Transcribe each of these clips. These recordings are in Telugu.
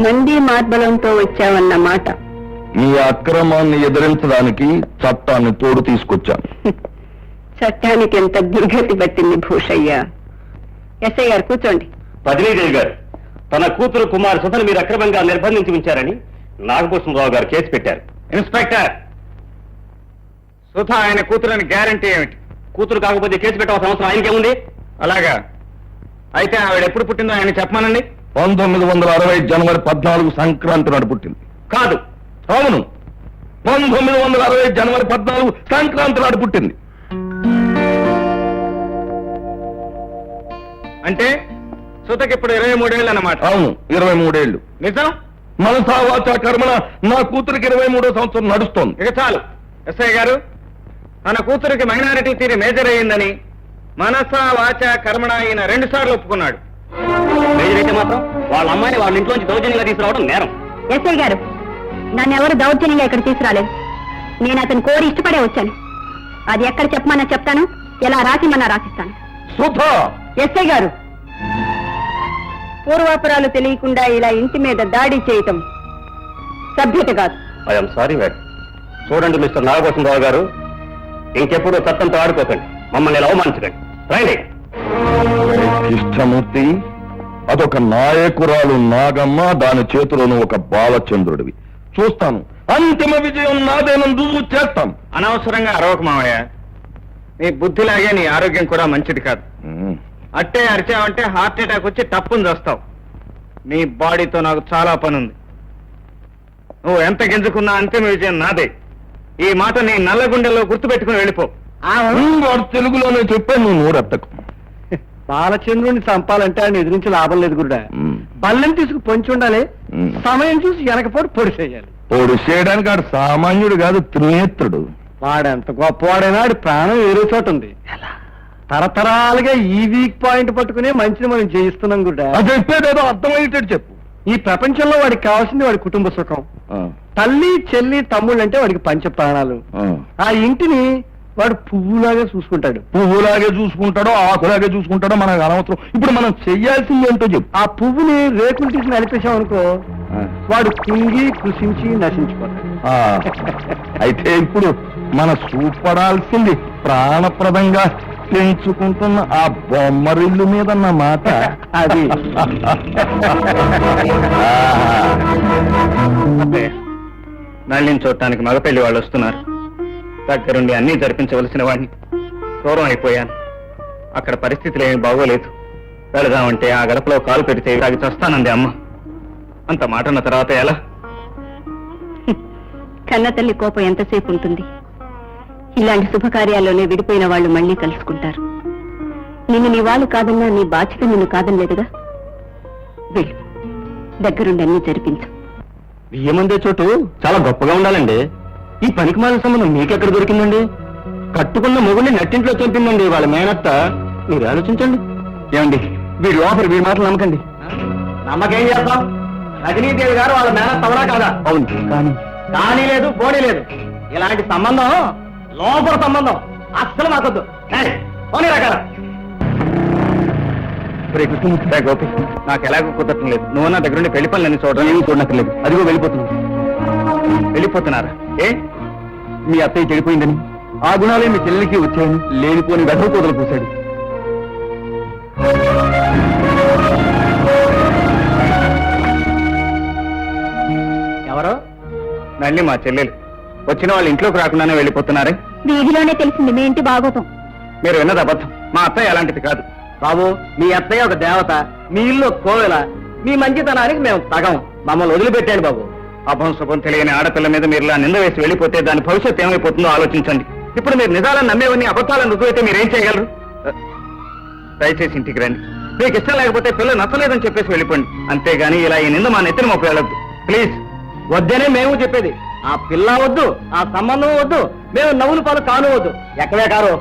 మంది మార్బలంతో వచ్చావన్న మాట. మీ అక్రమాన్ని ఎదిరించడానికి చట్టాన్ని తోడు తీసుకొచ్చాను. చట్టానికి ఎంత దుర్గతి పట్టింది భూషయ్య. ఎస్ఐ గారు కూర్చోండి. పదిలీదేవి గారు తన కూతురు కుమార్ సుధను మీరు అక్రమంగా నిర్బంధించి ఉంచారని నాగభూషణరావు గారు కేసు పెట్టారు. ఇన్స్పెక్టర్ సుధ ఆయన కూతురని గ్యారంటీ ఏమిటి? కూతురు కాకపోతే కేసు పెట్టవలసిన అవసరం ఆయనకేముంది? అలాగా. అయితే ఆవిడ ఎప్పుడు పుట్టిందో ఆయన చెప్పమనండి. పంతొమ్మిది వందల అరవై జనవరి పద్నాలుగు సంక్రాంతి నాడు పుట్టింది. కాదు అవును. పంతొమ్మిది వందల అరవై జనవరి పద్నాలుగు సంక్రాంతి నాడు పుట్టింది. అంటే సుధకి ఇప్పుడు ఇరవై మూడేళ్ళు అన్నమాట. అవును ఇరవై మూడేళ్ళు నిజం? మనసా వాచా కర్మణ నా కూతురికి ఇరవై మూడో సంవత్సరం నడుస్తోంది. ఇక చాలు. ఎస్ఐ గారు తన కూతురికి మైనారిటీ తీరి మేజర్ అయ్యిందని మనసా వాచ కర్మణ ఈయన రెండు సార్లు ఒప్పుకున్నాడు. మేజరైతే మాత్రం వాళ్ళ అమ్మాయిని వాళ్ళ ఇంట్లోంచి దౌర్జన్యంగా తీసుకురావడం నేరం. ఎస్ఐ గారు నన్ను ఎవరు దౌర్జన్యంగా ఇక్కడ తీసుకురాలేదు. నేను అతను కోరి ఇష్టపడే వచ్చాను. అది ఎక్కడ చెప్పమన్నా చెప్తాను ఎలా రాసిమన్నా రాసిస్తాను. ఎస్ఐ గారు పూర్వాపురాలు తెలియకుండా ఇలా ఇంటి మీద దాడి చేయటం సభ్యత కాదు. ఐఎమ్ సారీ మేడం చూడండి మిస్టర్ నాగభూషణరావు గారు ఇంకెప్పుడు చట్టంతో ఆడుకోకండి. మమ్మల్ని ఇలా అవమానించకండి. రండి. కృష్ణమూర్తి అదొక నాయకురాలు నాగమ్మ దాని చేతిలోను ఒక బాలచంద్రుడివి. చూస్తాను. అంతిమ విజయం నాదేనని రుజువు చేస్తాం. అనవసరంగా అరవక మావయ్య. నీ బుద్ధిలాగే నీ ఆరోగ్యం కూడా మంచిది కాదు. అట్టే అరిచావంటే హార్ట్ అటాక్ వచ్చి తప్పుని చేస్తావు. నీ బాడీతో నాకు చాలా పని ఉంది నువ్వు ఎంత గింజుకున్నా అంతిమ విజయం నాదే. ఈ మాట నీ నల్ల గుండెల్లో గుర్తుపెట్టుకుని వెళ్ళిపో. వాడు తెలుగులోనే చెప్పాను నువ్వు నోరెత్తకు. బాలచంద్రుని చంపాలంటే ఆయన ఎదిరించి లాభం లేదు గురుడా. ఉమ్. బల్లెం తీసుకు పొంచి ఉండాలి. ఉమ్. సమయం చూసి వెనకపోటు పొడి చేయాలి. పోడు చేయడానికి ఆడు సామాన్యుడు కాదు త్రినేత్రుడు. వాడెంత గొప్పవాడైనా ఆడి ప్రాణం వేరే చోట ఉంది. తరతరాలుగా ఈ వీక్ పాయింట్ పట్టుకునే మంచిని మనం జయిస్తున్నాం గురుడా. అది చెప్పేదేదో అర్థమయ్యేటట్టు చెప్పు. ఈ ప్రపంచంలో వాడికి కావాల్సింది వాడి కుటుంబ సుఖం. ఆ, తల్లి చెల్లి తమ్ముళ్ళు అంటే వాడికి పంచ ప్రాణాలు ఆ. ఆ ఇంటిని వాడు పువ్వులాగా చూసుకుంటాడు. పువ్వులాగే చూసుకుంటాడో ఆకులాగే చూసుకుంటాడో మనకు అనవసరం. ఇప్పుడు మనం చెయ్యాల్సింది ఏంటో చెప్పు. ఆ పువ్వుని రేకులు తీసి నలిపేశాం అనుకో. వాడు కుంగి కృషించి నశించిపోతాడు. ఆ, అయితే ఇప్పుడు మన చూపడాల్సింది ప్రాణప్రదంగా పెంచుకుంటున్న ఆ బొమ్మరిల్లు మీద నా మాట. అది. నళ్ళిని చూడటానికి మగపెళ్ళి వాళ్ళు వస్తున్నారు. దగ్గరుండి అన్నీ జరిపించవలసిన వాడిని. దూరం అయిపోయాను. అక్కడ పరిస్థితులు ఏమి బాగోలేదు. వెళదామంటే ఆ గడపలో కాలు పెడితే తాగి చస్తానంది అమ్మ. అంత మాట అన్న తర్వాత ఎలా? కన్న తల్లి కోపం ఎంతసేపు ఉంటుంది? ఇలాంటి శుభకార్యాల్లోనే విడిపోయిన వాళ్ళు మళ్ళీ కలుసుకుంటారు. నిన్ను నీ వాళ్ళు కాదన్నా నీ బాధ్యత నిన్ను కాదనలేదుగా? వెళ్ళు. దగ్గరుండి అన్ని జరిపించు. బియ్యమందే చోటు. చాలా గొప్పగా ఉండాలండి. ఈ పనికి మాలిన సంబంధం మీకెక్కడ దొరికిందండి? కట్టుకున్న మొగుడిని నట్టింట్లో చంపిందండి వాళ్ళ మేనత్త. మీరు ఆలోచించండి. ఏమండి వీడి లోపల వీడి మాటలు నమ్మకండి. నమ్మకేం చేస్తాం? రజనీదేవి గారు వాళ్ళ మేనత్త అవడా కాదా? అవును. కానీ? కానీ లేదు పోనీ లేదు. ఇలాంటి సంబంధం లోపల సంబంధం అస్సలు మాకొద్దు. ఏయ్, పోనీ రకాల కృష్ణమూర్తి గోపి. నాకు ఎలాగో కుదరటం లేదు. నువ్వు నా దగ్గరుండి పెళ్ళి పనులన్నీ చూడడం ఏమీ చూడనక్కర్లేదు. అదిగో వెళ్ళిపోతున్నాను. వెళ్ళిపోతున్నారా? ఏ? మీ అత్తయ్య చెడిపోయిందని ఆ గుణాలే మీ చెల్లెలికి వచ్చాయని లేనిపోని వెధవ కూదలు పూశాడు. ఎవరో? నల్లి మా చెల్లెలు. వచ్చిన వాళ్ళు ఇంట్లోకి రాకుండానే వెళ్ళిపోతున్నారే. వీధిలోనే తెలిసింది మీ ఇంటి బాగోతం. మీరు విన్నది అబద్ధం. మా అత్తయ్య అలాంటిది కాదు. బాబు మీ అత్తయ్య ఒక దేవత మీ ఇల్లు కోవెల మీ మంచితనానికి మేము తగం మమ్మల్ని వదిలిపెట్టాడు బాబు. అభం శుభం తెలియని ఆడపిల్ల మీద మీరు ఇలా నింద వేసి వెళ్ళిపోతే దాని భవిష్యత్తు ఏమైపోతుందో ఆలోచించండి. ఇప్పుడు మీరు నిజాలను నమ్మేవన్నీ అబద్ధాలను రుజువైతే మీరు ఏం చేయగలరు? దయచేసి ఇంటికి రండి. మీకు ఇష్టం లేకపోతే పిల్ల నచ్చలేదని చెప్పేసి వెళ్ళిపోండి. అంతేగాని ఇలా ఈ నింద మా నెత్తిన మొక్క వెళ్ళొద్దు. ప్లీజ్ వద్దనే మేము చెప్పేది. ఆ పిల్ల వద్దు ఆ సంబంధం వద్దు మేము నవ్వులు పాలు కాను వద్దు. ఎక్కడే కారు.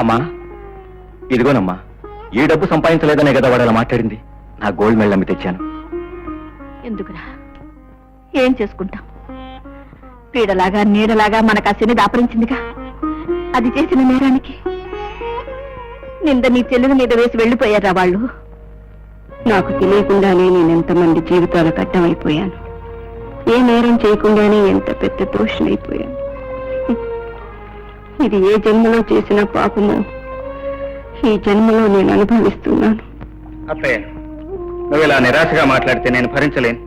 అమ్మా ఇదిగోనమ్మా ఈ డబ్బు సంపాదించలేదనే కదా వాడు అలా మాట్లాడింది. నా గోల్డ్ మెడల్ అమ్మి తెచ్చాను. ఎందుకురా? ఏం చేసుకుంటాం? పీడలాగా నీడలాగా మనకు ఆ శని దాపరించిందిగా. అది చేసిన నేరానికి నింద నీ చెల్లెల మీద వేసి వెళ్ళిపోయారా వాళ్ళు? నాకు తెలియకుండానే నేను ఎంతమంది జీవితాల కట్టమైపోయాను. ఏ నేరం చేయకుండానే ఎంత పెద్ద దోషులైపోయాను ఇది ఏ జన్మలో చేసిన పాపమో ఈ జన్మలో నేను అనుభవిస్తున్నాను. అత్తయ్య నువ్వు ఇలా నిరాశగా మాట్లాడితే నేను భరించలేను.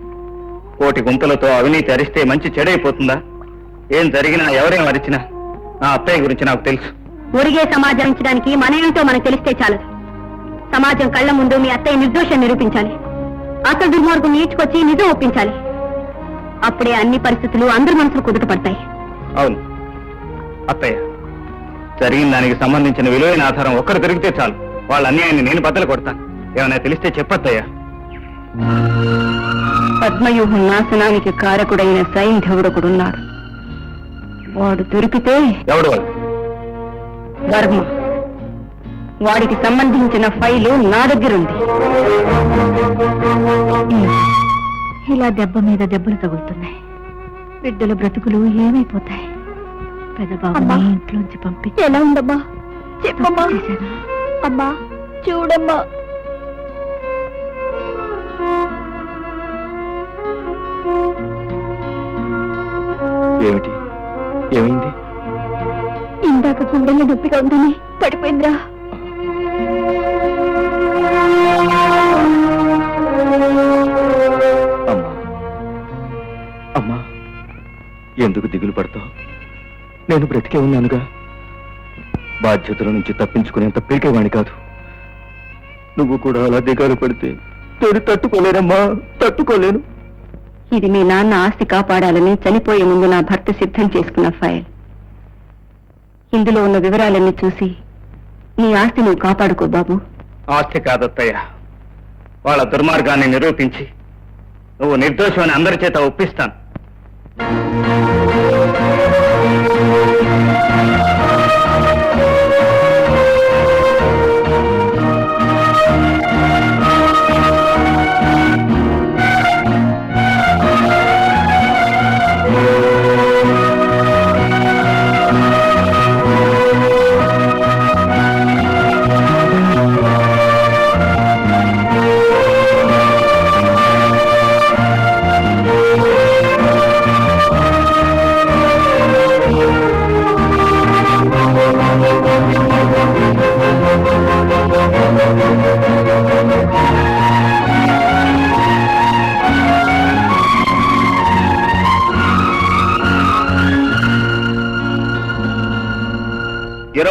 కోటి గుంతలతో అవినీతి అరిస్తే మంచి చెడైపోతుందా? ఏం జరిగినా ఎవరేం అరిచినా నా అత్తయ్య గురించి నాకు తెలుసు. ఒరిగే సమాజానికి మనమేంటో మనకు తెలిస్తే చాలదు సమాజం కళ్ళ ముందు మీ అత్తయ్య నిర్దోషం నిరూపించాలి. అసలు దుర్మార్గం నీచుకొచ్చి నిజం ఒప్పించాలి. అప్పుడే అన్ని పరిస్థితులు అందరి మనసులు కుదుటపడతాయి అవును. అత్తయ్య జరిగిన దానికి సంబంధించిన విలువైన ఆధారం ఒక్కరు దొరికితే చాలు. వాళ్ళ అన్యాయాన్ని నేను బద్దలు కొడతాను. ఏమైనా తెలిస్తే చెప్పత్తయ్యా పద్మవ్యూహం నాశనానికి కారకుడైన సైంధవుడొకడున్నాడు. వాడు దొరికితే ఎవడు వర్మ వాడికి సంబంధించిన ఫైలు నా దగ్గరుంది. ఇలా దెబ్బ మీద దెబ్బలు తగులుతున్నాయి. బిడ్డల బ్రతుకులు ఏమైపోతాయి? పెదబాబు ఇంట్లోంచి పంపించి ఎలా ఉందమ్మా? చెప్పమ్మా. అమ్మా చూడమ్మా. ఏమిటి? ఏమైంది? ఇందాక గుండెల్లో నొప్పిగా ఉందని పడిపోయిందిరా. అమ్మా. అమ్మా ఎందుకు దిగులు పడతావు? నేను బ్రతికే ఉన్నానుగా. బాధ్యతల నుంచి తప్పించుకునేంత పీకేవాణ్ణి కాదు. నువ్వు కూడా అలా దిగాలు పడితే నేను తట్టుకోలేనమ్మా తట్టుకోలేను. ఇది మీ నాన్న ఆస్తి కాపాడాలని చనిపోయే ముందు నా భర్త సిద్ధం చేసుకున్న ఫైల్. ఇందులో ఉన్న వివరాలన్నీ చూసి నీ ఆస్తి నువ్వు కాపాడుకో బాబు. ఆస్తి కాదత్తయ్య. వాళ్ళ దుర్మార్గాన్ని నిరూపించి నువ్వు నిర్దోషమని అందరి చేత ఒప్పిస్తాను.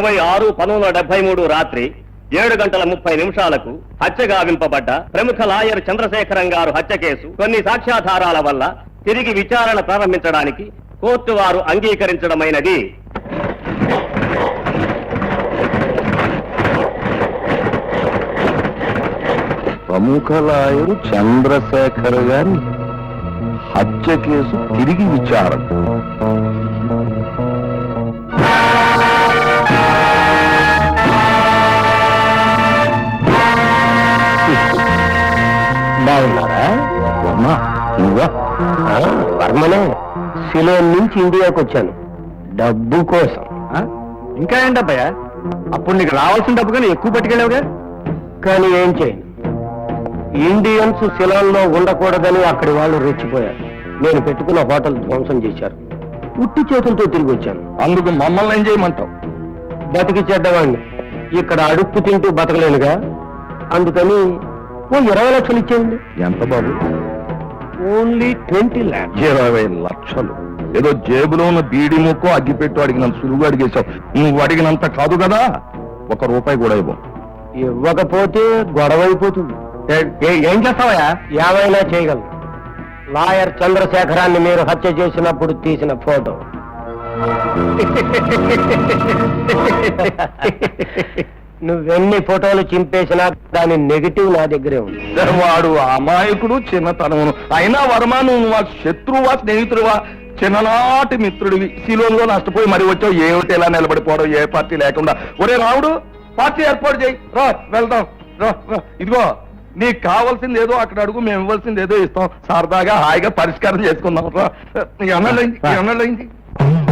ఇరవై ఆరు పంతొమ్మిది వందల డెబ్బై మూడు రాత్రి ఏడు గంటల ముప్పై నిమిషాలకు హత్యగా గావింపబడ్డ ప్రముఖ లాయర్ చంద్రశేఖరం గారు హత్య కేసు కొన్ని సాక్ష్యాధారాల వల్ల తిరిగి విచారణ ప్రారంభించడానికి కోర్టు వారు అంగీకరించడమైనది. ప్రముఖ లాయరు చంద్రశేఖర్ గారి హత్య కేసు తిరిగి విచారణ. నువ్వా? వర్మనే. సిలోన్ నుంచి ఇండియాకి వచ్చాను. డబ్బు కోసం. ఇంకా ఏంటబ్బయ్యా అప్పుడు నీకు రావాల్సిన డబ్బు కానీ ఎక్కువ పట్టుకెళ్ళావుగా? కానీ ఏం చేయను ఇండియన్స్ శిలాల్లో ఉండకూడదని అక్కడి వాళ్ళు రెచ్చిపోయారు. నేను పెట్టుకున్న హోటల్ ధ్వంసం చేశారు. ఉట్టి చేతులతో తిరిగి వచ్చాను. అందుకు మమ్మల్ని ఏం చేయమంటావు? బతికి చెడ్డవాణ్ణి ఇక్కడ అడుక్కు తింటూ బతకలేనుగా. అందుకని ఓ ఇరవై లక్షలు ఇచ్చేయండి. ఎంత బాబు? Only twenty lakhs. ఇరవై లక్షలు. ఏదో జేబులో ఉన్న బీడి ముక్కు అగ్గిపెట్టు అడిగినంత సులువుగా అడిగేశావు. నువ్వు అడిగినంత కాదు కదా? ఒక రూపాయి కూడా ఇవ్వం. ఇవ్వకపోతే గొడవ అయిపోతుంది. ఏం చేస్తావయ్యా? ఏమైనా చేయగలను. లాయర్ చంద్రశేఖరాన్ని మీరు హత్య చేసినప్పుడు తీసిన ఫోటో. నువ్వెన్ని ఫోటోలు చింపేసినా దాని నెగిటివ్ నా దగ్గరే ఉంది. వాడు అమాయకుడు చిన్నతనమును. అయినా వర్మ నువ్వు మా శత్రువా స్నేహితుడువా? చిన్ననాటి మిత్రుడివి. శిలోన్లో నష్టపోయి మరి వచ్చావు. ఏమిటి ఎలా నిలబడిపోవడం ఏ పార్టీ లేకుండా. ఒరే రావుడు పార్టీ ఏర్పాటు చేయి. రా వెళ్దాం. రా రా. ఇదిగో నీకు కావాల్సింది ఏదో అక్కడ అడుగు మేము ఇవ్వాల్సింది ఏదో ఇస్తాం. సరదాగా హాయిగా పరిష్కారం చేసుకుందాం. రా. ఎన్నడైంది ఎన్నడైంది